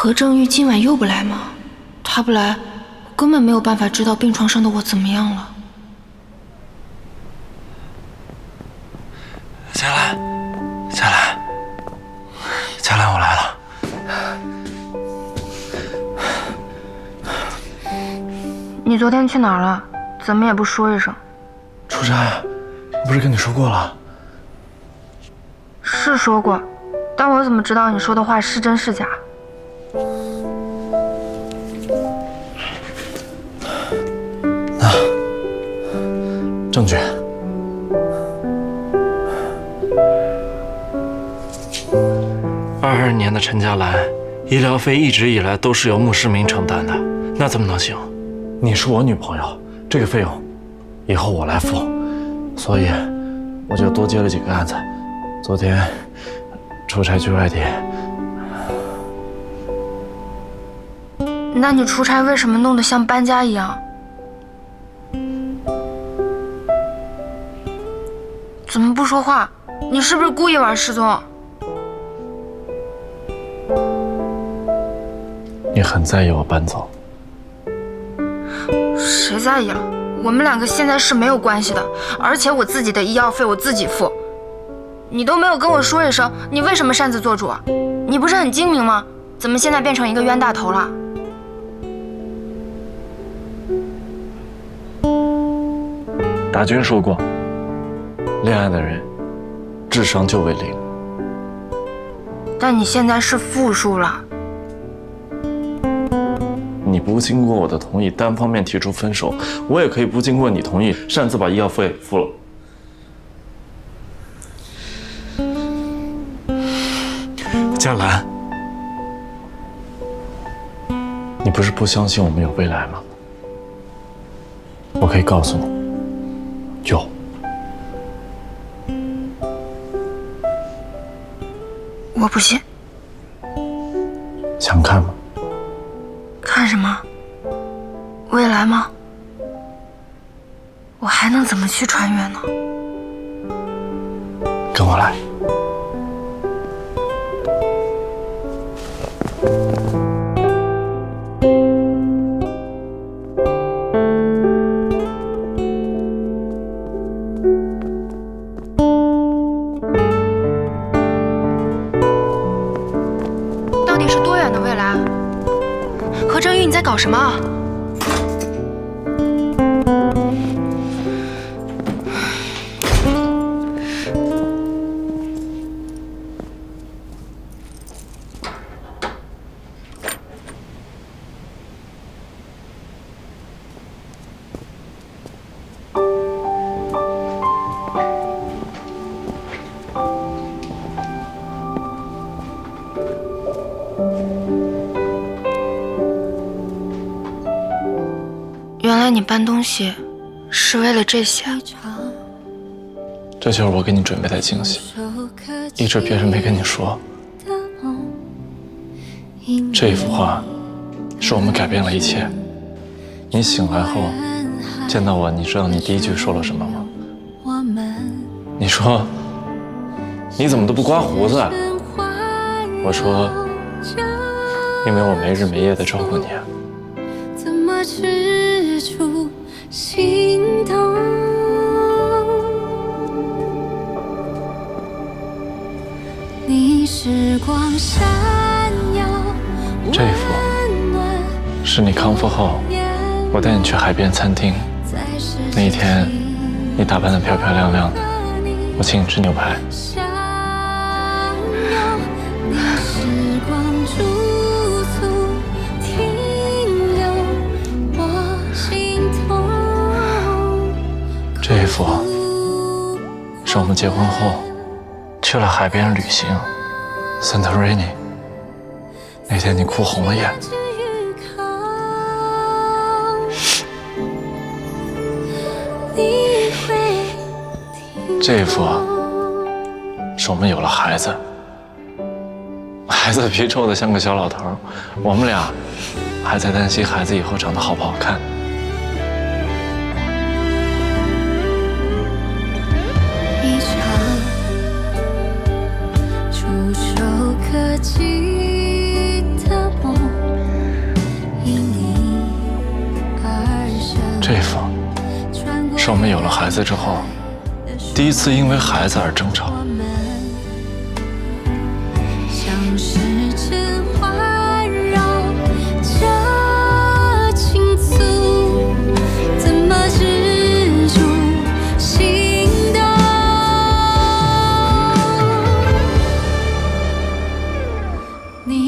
何正玉今晚又不来吗？他不来，我根本没有办法知道病床上的我怎么样了。佳兰，佳兰，佳兰，我来了。你昨天去哪儿了？怎么也不说一声？出差，我不是跟你说过了？是说过，但我怎么知道你说的话是真是假？证据。二二年的陈佳兰，医疗费一直以来都是由穆世明承担的，那怎么能行？你是我女朋友，这个费用以后我来付，所以我就多接了几个案子。昨天出差去外地，那你出差为什么弄得像搬家一样？怎么不说话？你是不是故意玩失踪？你很在意我搬走，谁在意了？我们两个现在是没有关系的，而且我自己的医药费我自己付。你都没有跟我说一声，你为什么擅自做主啊？你不是很精明吗？怎么现在变成一个冤大头了？大军说过，恋爱的人智商就为零。但你现在是负数了。你不经过我的同意单方面提出分手，我也可以不经过你同意擅自把医药费付了。佳兰，你不是不相信我们有未来吗？我可以告诉你，有。我不信，想看吗？看什么？未来吗？我还能怎么去穿越呢？跟我来。周正宇，你在搞什么？来你搬东西是为了这些。这就是我给你准备的惊喜，一直别人没跟你说。这一幅画，是我们改变了一切。你醒来后见到我，你知道你第一句说了什么吗？你说你怎么都不刮胡子？我说因为我没日没夜的照顾你。止住心动？你时光闪耀，这一幅是你康复后，我带你去海边餐厅，那一天你打扮的漂漂亮亮的，我请你吃牛排。是我们结婚后去了海边旅行，Santorini。那天你哭红了眼，这一幅是我们有了孩子，孩子皮臭的像个小老头，我们俩还在担心孩子以后长得好不好看。是我们有了孩子之后，第一次因为孩子而争吵。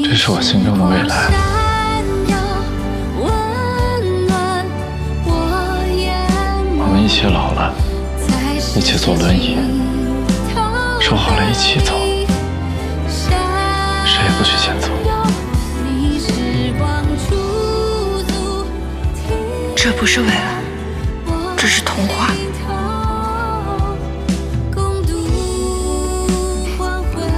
这是我心中的未来一起老了，一起坐轮椅，说好了一起走，谁也不许先走。这不是未来，这是童话。